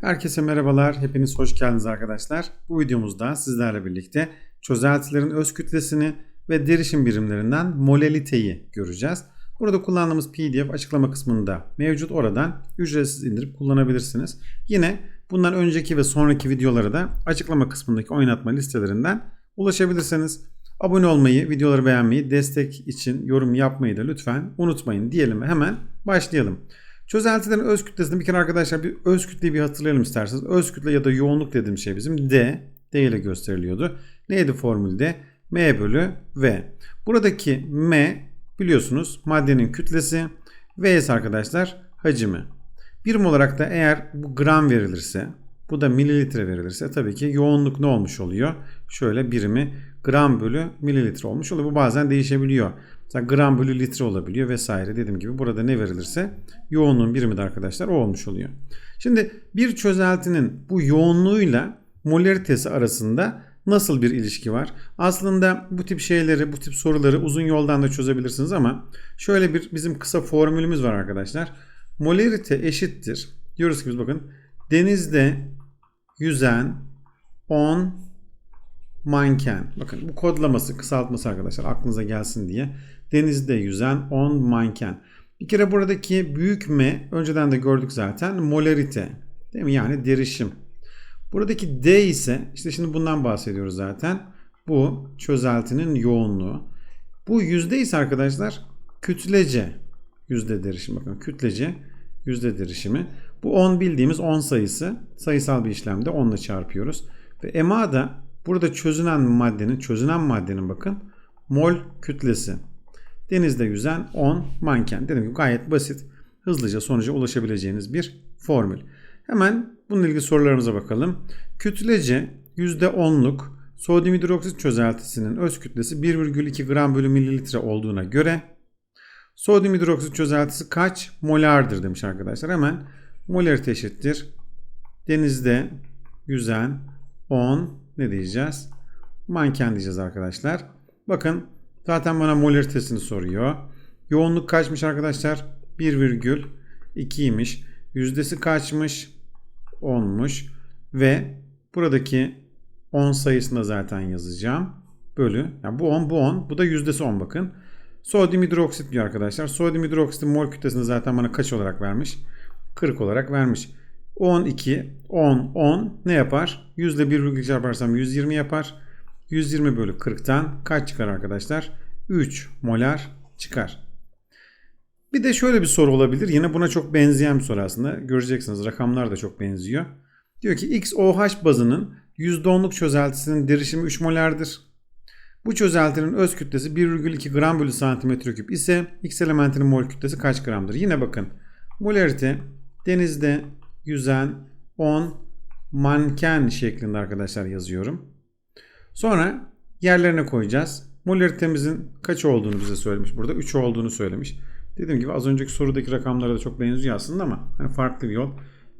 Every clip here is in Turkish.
Herkese merhabalar, hepiniz hoş geldiniz arkadaşlar. Bu videomuzda sizlerle birlikte çözeltilerin öz kütlesini ve derişim birimlerinden moleliteyi göreceğiz. Burada kullandığımız PDF açıklama kısmında mevcut. Oradan ücretsiz indirip kullanabilirsiniz. Yine bundan önceki ve sonraki videolara da açıklama kısmındaki oynatma listelerinden ulaşabilirsiniz. Abone olmayı, videoları beğenmeyi, destek için yorum yapmayı da lütfen unutmayın diyelim ve hemen başlayalım. Çözeltilerin öz kütlesini bir kere arkadaşlar bir öz kütleyi bir hatırlayalım isterseniz. Öz kütle ya da yoğunluk dediğim şey bizim D, D ile gösteriliyordu. Neydi formülde? M bölü V. Buradaki M biliyorsunuz maddenin kütlesi. V ise arkadaşlar hacmi. Birim olarak da eğer bu gram verilirse bu da mililitre verilirse tabii ki yoğunluk ne olmuş oluyor? Şöyle birimi gram bölü mililitre olmuş oluyor. Bu bazen değişebiliyor. Mesela gram bölü litre olabiliyor vesaire. Dediğim gibi burada ne verilirse yoğunluğun birimi de arkadaşlar o olmuş oluyor. Şimdi bir çözeltinin bu yoğunluğuyla molaritesi arasında nasıl bir ilişki var? Aslında bu tip şeyleri, bu tip soruları uzun yoldan da çözebilirsiniz ama şöyle bir bizim kısa formülümüz var arkadaşlar. Molarite eşittir. Diyoruz ki biz bakın denizde yüzen 10 manken. Bakın bu kodlaması, kısaltması arkadaşlar aklınıza gelsin diye. Denizde yüzen 10 manken. Bir kere buradaki büyük M önceden de gördük zaten molarite. Değil mi? Yani derişim. Buradaki D ise işte şimdi bundan bahsediyoruz zaten. Bu çözeltinin yoğunluğu. Bu yüzde ise arkadaşlar kütlece yüzde derişim. Bakın kütlece yüzde derişimi. Bu 10 bildiğimiz 10 sayısı. Sayısal bir işlemde 10 ile çarpıyoruz. Ve EMA da burada çözünen maddenin, çözünen maddenin bakın mol kütlesi. Denizde yüzen 10 manken. Dediğim gibi gayet basit. Hızlıca sonuca ulaşabileceğiniz bir formül. Hemen bununla ilgili sorularımıza bakalım. Kütlece %10'luk sodyum hidroksit çözeltisinin öz kütlesi 1,2 gram bölü mililitre olduğuna göre sodyum hidroksit çözeltisi kaç molardır demiş arkadaşlar. Hemen molarite eşittir. Denizde yüzen 10 ne diyeceğiz? Manken diyeceğiz arkadaşlar. Bakın zaten bana molaritesini soruyor. Yoğunluk kaçmış arkadaşlar? 1,2'ymiş. Yüzdesi kaçmış? 10'muş. Ve buradaki 10 sayısını da zaten yazacağım. Bölü. Yani bu 10 bu 10. Bu da yüzdesi 10 bakın. Sodyum hidroksit diyor arkadaşlar. Sodyum hidroksitin mol kütlesini zaten bana kaç olarak vermiş? 40 olarak vermiş. 12, 10, 10 ne yapar? 100 ile 1 çarparsam 120 yapar. 120 bölü 40'tan kaç çıkar arkadaşlar? 3 molar çıkar. Bir de şöyle bir soru olabilir. Yine buna çok benzeyen bir soru aslında. Göreceksiniz rakamlar da çok benziyor. Diyor ki XOH bazının %10'luk çözeltisinin derişimi 3 molardır. Bu çözeltinin öz kütlesi 1,2 gram bölü santimetre küp ise X elementinin mol kütlesi kaç gramdır? Yine bakın molarite denizde yüzen 10 manken şeklinde arkadaşlar yazıyorum. Sonra yerlerine koyacağız. Molaritemizin kaç olduğunu bize söylemiş. Burada 3 olduğunu söylemiş. Dediğim gibi az önceki sorudaki rakamlara da çok benziyor aslında ama yani farklı bir yol.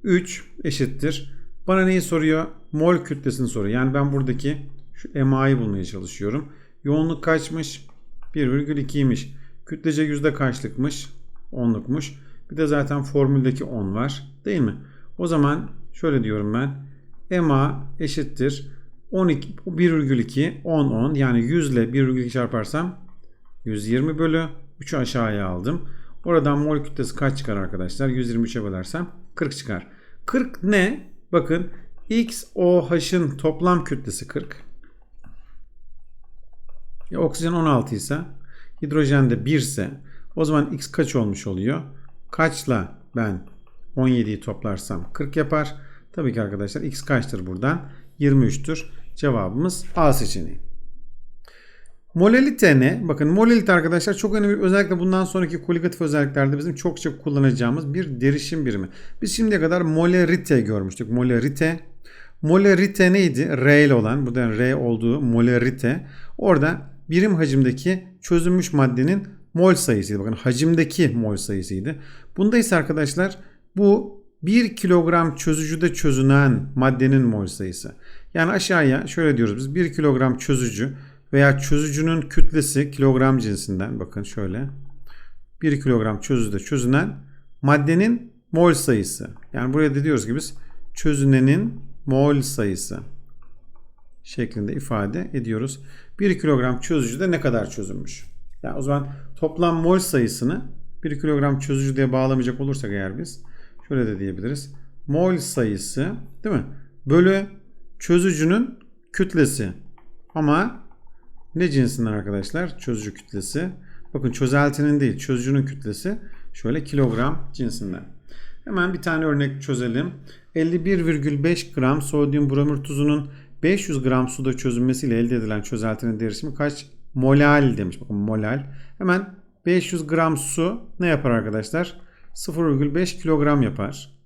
3 eşittir. Bana neyi soruyor? Mol kütlesini soruyor. Yani ben buradaki şu EMA'yı bulmaya çalışıyorum. Yoğunluk kaçmış? 1,2'ymiş. Kütlece yüzde kaçlıkmış? 10'lukmuş. Bir de zaten formüldeki 10 var. Değil mi? O zaman şöyle diyorum ben. EMA eşittir 12 1,2 10 10 yani 100 ile 1,2 çarparsam 120 bölü 3'ü aşağıya aldım. Oradan mol kütlesi kaç çıkar arkadaşlar? 123'e bölersem 40 çıkar. 40 ne? Bakın XOH'ın toplam kütlesi 40. Ya, oksijen 16 ise hidrojen de 1 ise o zaman X kaç olmuş oluyor? Kaçla ben 17'yi toplarsam 40 yapar. Tabii ki arkadaşlar X kaçtır buradan? 23'tür. Cevabımız A seçeneği. Molalite ne? Bakın molalite arkadaşlar çok önemli. Özellikle bundan sonraki koligatif özelliklerde bizim çok çok kullanacağımız bir derişim birimi. Biz şimdiye kadar molarite görmüştük. Molarite. Molarite neydi? R ile olan. Buradan R olduğu molarite. Orada birim hacimdeki çözülmüş maddenin mol sayısıydı. Bakın hacimdeki mol sayısıydı. Bunda ise arkadaşlar bu 1 kilogram çözücüde çözünen maddenin mol sayısı. Yani aşağıya şöyle diyoruz biz 1 kilogram çözücü veya çözücünün kütlesi kilogram cinsinden bakın şöyle 1 kilogram çözüde çözünen maddenin mol sayısı. Yani buraya da diyoruz ki biz çözünenin mol sayısı şeklinde ifade ediyoruz. 1 kilogram çözücüde ne kadar çözülmüş? Yani o zaman toplam mol sayısını 1 kilogram çözücü diye bağlamayacak olursak eğer biz şöyle de diyebiliriz. Mol sayısı değil mi? Bölü çözücünün kütlesi. Ama ne cinsinden arkadaşlar? Çözücü kütlesi. Bakın çözeltinin değil çözücünün kütlesi şöyle kilogram cinsinden. Hemen bir tane örnek çözelim. 51,5 gram sodyum bromür tuzunun 500 gram suda çözünmesiyle elde edilen çözeltinin derişimi kaç molal demiş. Bakın molal. Hemen 500 gram su ne yapar arkadaşlar? 0,5 kilogram yapar.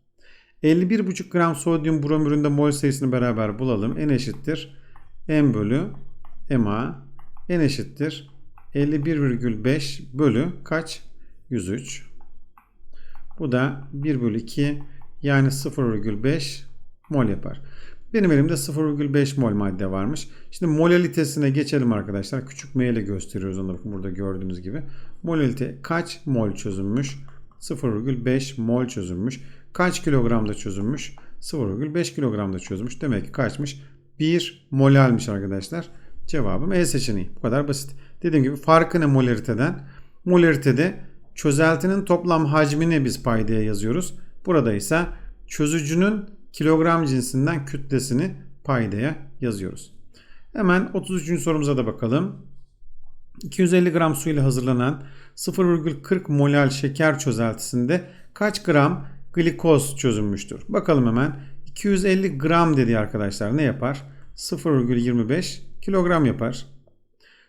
51,5 gram sodyum bromüründe mol sayısını beraber bulalım. N eşittir. M bölü MA. N eşittir. 51,5 bölü kaç? 103. Bu da 1 bölü 2 yani 0,5 mol yapar. Benim elimde 0,5 mol madde varmış. Şimdi molalitesine geçelim arkadaşlar. Küçük m ile gösteriyoruz onu burada gördüğünüz gibi. Molalite kaç mol çözünmüş? 0,5 mol çözünmüş. Kaç kilogramda çözünmüş? 0,5 kilogramda çözmüş. Demek ki kaçmış? 1 molalmiş arkadaşlar. Cevabım E seçeneği. Bu kadar basit. Dediğim gibi farkı ne molariteden? Molaritede çözeltinin toplam hacmini biz paydaya yazıyoruz. Burada ise çözücünün kilogram cinsinden kütlesini paydaya yazıyoruz. Hemen 33. sorumuza da bakalım. 250 gram su ile hazırlanan 0,40 molal şeker çözeltisinde kaç gram glikoz çözünmüştür? Bakalım hemen. 250 gram dedi arkadaşlar ne yapar? 0,25 kilogram yapar.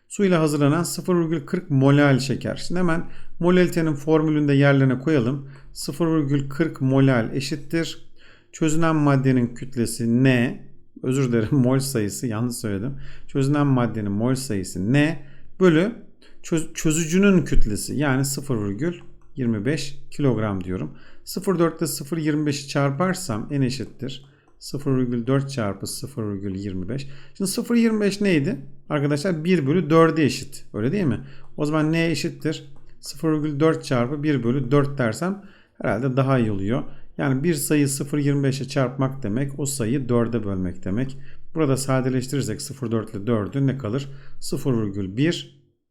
Su ile hazırlanan 0,40 molal şeker. Şimdi hemen molalitenin formülünü de yerlerine koyalım. 0,40 molal eşittir. Çözünen maddenin kütlesi N. Özür dilerim mol sayısı yanlış söyledim. Çözünen maddenin mol sayısı N bölü çöz- çözücünün kütlesi yani 0,25 kilogram diyorum. 0,4 ile 0,25'i çarparsam N eşittir. 0,4 çarpı 0,25. Şimdi 0,25 neydi? Arkadaşlar 1 bölü 4'e eşit. Öyle değil mi? O zaman N eşittir. 0,4 çarpı 1 bölü 4 dersem herhalde daha iyi oluyor. Yani bir sayı 0,25'e çarpmak demek o sayıyı 4'e bölmek demek. Burada sadeleştirirsek 0,4 ile 4'ü ne kalır? 0,1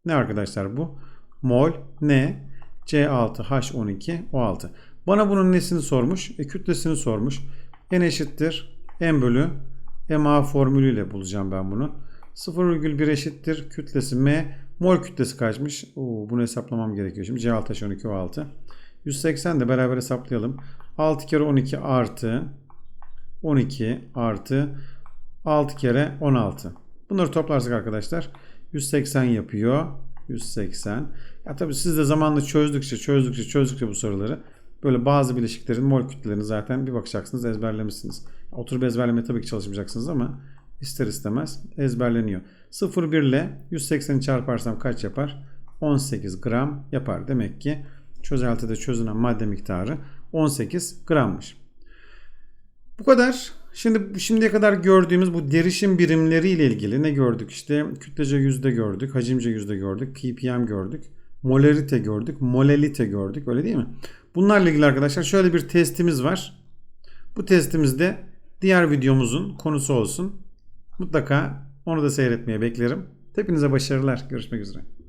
ne arkadaşlar bu? Mol ne? C6H12O6. Bana bunun nesini sormuş? E, kütlesini sormuş. N eşittir. M bölü MA formülüyle bulacağım ben bunu. 0,1 eşittir. Kütlesi M. Mol kütlesi kaçmış? Oo, bunu hesaplamam gerekiyor. Şimdi C6H12O6. 180 de beraber hesaplayalım. 6 kere 12 artı 12 artı 6 kere 16. Bunları toplarsak arkadaşlar 180 yapıyor. 180. Ya tabii siz de zamanla çözdükçe çözdükçe çözdükçe bu soruları böyle bazı bileşiklerin mol kütlelerini zaten bir bakacaksınız ezberlemişsiniz. Oturup ezberlemeye tabii ki çalışmayacaksınız ama ister istemez ezberleniyor. 0,1 ile 180'i çarparsam kaç yapar? 18 gram yapar. Demek ki çözeltide çözünen madde miktarı 18 grammış. Bu kadar. Şimdi şimdiye kadar gördüğümüz bu derişim birimleri ile ilgili ne gördük? İşte kütlece yüzde gördük, hacimce yüzde gördük, ppm gördük, molarite gördük, molalite gördük. Öyle değil mi? Bunlarla ilgili arkadaşlar şöyle bir testimiz var. Bu testimizde diğer videomuzun konusu olsun. Mutlaka onu da seyretmeye beklerim. Hepinize başarılar. Görüşmek üzere.